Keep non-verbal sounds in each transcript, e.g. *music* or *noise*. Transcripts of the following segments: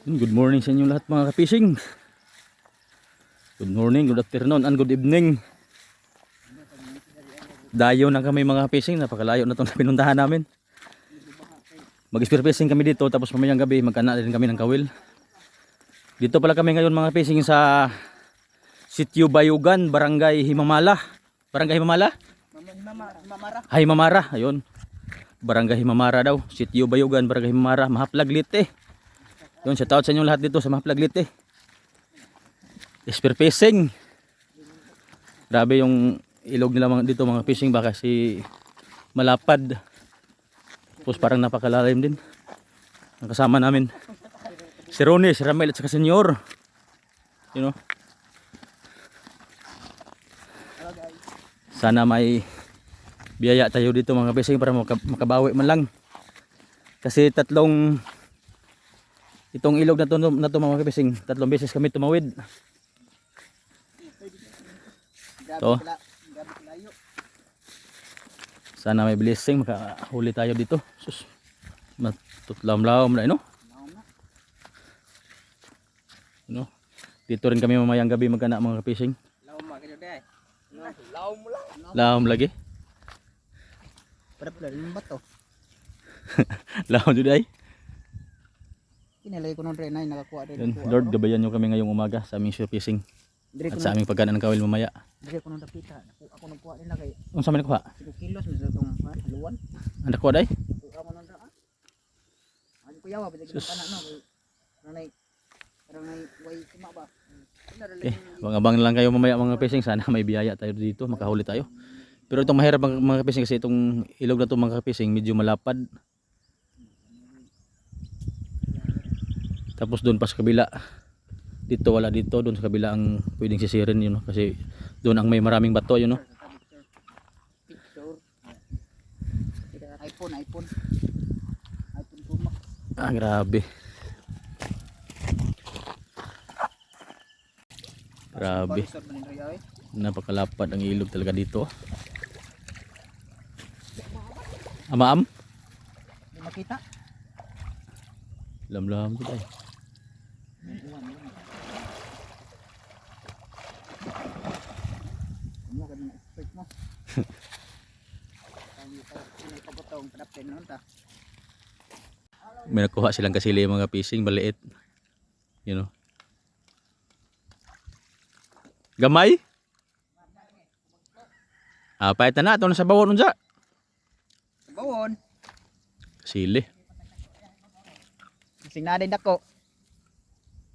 Good morning sa inyo lahat mga ka-fishing. Good morning, good afternoon, and good evening. Dayo na kami mga ka-fishing, napakalayo na itong *laughs* pinuntahan namin. Mag-spear fishing kami dito, tapos mamayang gabi magkana rin kami ng kawil. Dito pala kami ngayon mga fishing sa Sitio Bayugan, Barangay Himamala. Barangay Himamala? Mamara. Hay Mamara, ayun. Barangay Himamara daw. Sitio Bayugan, Barangay Himamara, Mahaplag Lite. Yun, shout out sa inyo lahat dito sa Mahaplag Lite. Spear fishing. Grabe yung ilog nila mga, dito mga fishing baka si malapad. Tapos parang napakalalim din. Ang kasama namin. Si Ronnie, si Ramel at saka Senyor. You know. Sana may biyaya tayo dito mga fishing para maka- makabawi man lang. Kasi tatlong itong ilog na to, na to mga fishing, tatlong beses kami tumawid. To. Sana may blessing makahuli tayo dito. Sus. Matutlam-lam na, no? Naon na. no? Dito rin kami mamayang gabi magkana mga fishing. Laom kayo dai. Laom mo lang. Lam lagi. Para pala yung bato. Lam jud ay. Kinalay ko nung rin ay nakakuha rin. Yun, Lord, gabayan nyo kami ngayong umaga sa aming shore fishing Dire at sa aming pagkana ng kawil mamaya. dire ko nung dapita. Ako nung kuha nila kay Unsa man nakuha? 5 kilos mas itong ha, haluan. Ang nakuha day? Kuha mo nung daan. Ano ko yawa pwede kita na no. Nanay parang nay way kuma ba. Okay, abang lang kayo mamaya mga fishing. Sana may biyaya tayo dito, makahuli tayo. Pero itong mahirap mga, mga fishing kasi itong ilog na to mga fishing medyo malapad. Tapos doon pa sa kabila. Dito wala dito, doon sa kabila ang pwedeng sisirin yun no? kasi doon ang may maraming bato yun no. iPhone, iPhone. iPhone Max. Ah, grabe. Grabe. Ray. Napakalapad ang ilog talaga dito. Amaam? Makita. Lam-lam ko tayo. Ano ka na expect mo? Ang ito pagkatong trapin noon ta. *laughs* May nakuha silang kasili yung mga fishing, maliit. You know. Gamay? Ah, pahit na na. Ito na sa bawon unsa. Sa bawon. Kasili. Sing na din dako.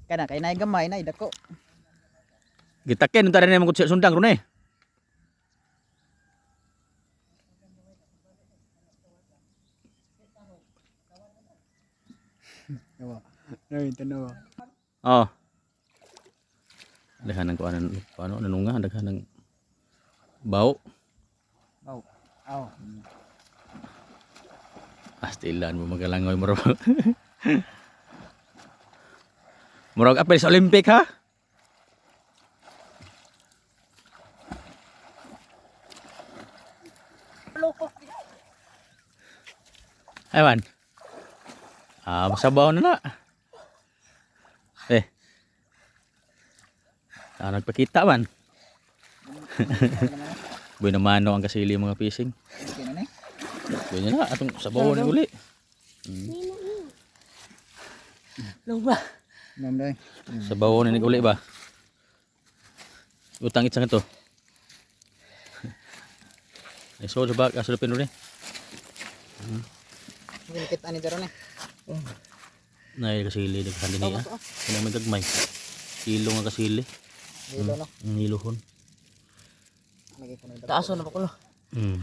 Kana kay nay gamay nay dako. Gitakin, nung tarin naman ko sundang ron eh. Yawa. Nay tanawa. Oh. Daghan ng kuanan, paano, nanunga, daghan ng baw. Aw. Aw. Pastilan mo magalangoy mo ro. Murag *laughs* apel sa Olympic ha? Loko. Ah, masabaw na na. Eh. Ah, nagpakita man. *laughs* Buhay na mano ang kasili mga fishing. Okay na na na, atong sabaw ni uli. Hmm. Luma. Nam day. Sabaw ni uli ba? Utang itsang ito. *laughs* Ay, so, sabag, asulupin rin. Ginikit ani daro ni. Nay kasili daghan din niya. Ah. Kaya may gagmay. Kilo nga kasili. No. Niluhon. Lagi ko na dako. Taaso na pa ko lo. Hmm.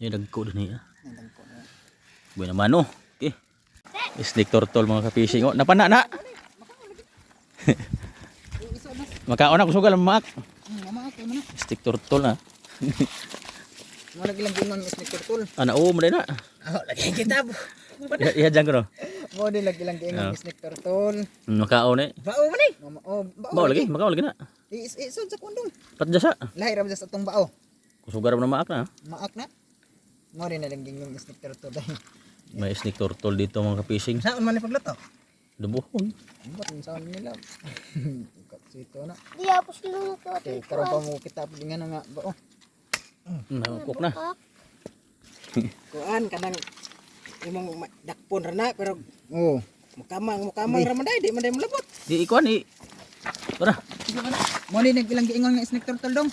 Yung dagko din niya. Ang dangko na. Buhay naman oh. Okay. Snake turtle mga ka-fishing. Oh, napana na. *laughs* Makaon ako sugal mak. Hmm. Stick turtle na. Mo lagi lang is ni turtle. Ana oo mo na. Oh, lagi kita. Iya diyan ko no. Mo din lagi lang gingon Ah. is ni turtle. Makaon eh. Bao man ni. *laughs* Oh, bao. Bao lagi, makaon lagi na. Is isod sa kundong. Patja sa. Lahi ra sa atong bao. Kusugar mo na maak na. Maak na. Mo rin na lang is ni turtle. May snake turtle dito mga ka-fishing. Saan man ni pagluto? Dubuhon. Ba't ang sound nila? Sito na. Di ako sila to. Okay, karon pa mo kita nga nga ba oh. Nakukok na. Kuan kanang imong dakpon ra na pero Oh. mukamang mukamang ra man day di man day malabot. Di ikuan i. Tara. Mo ni nag ilang giingon nga snake turtle dong.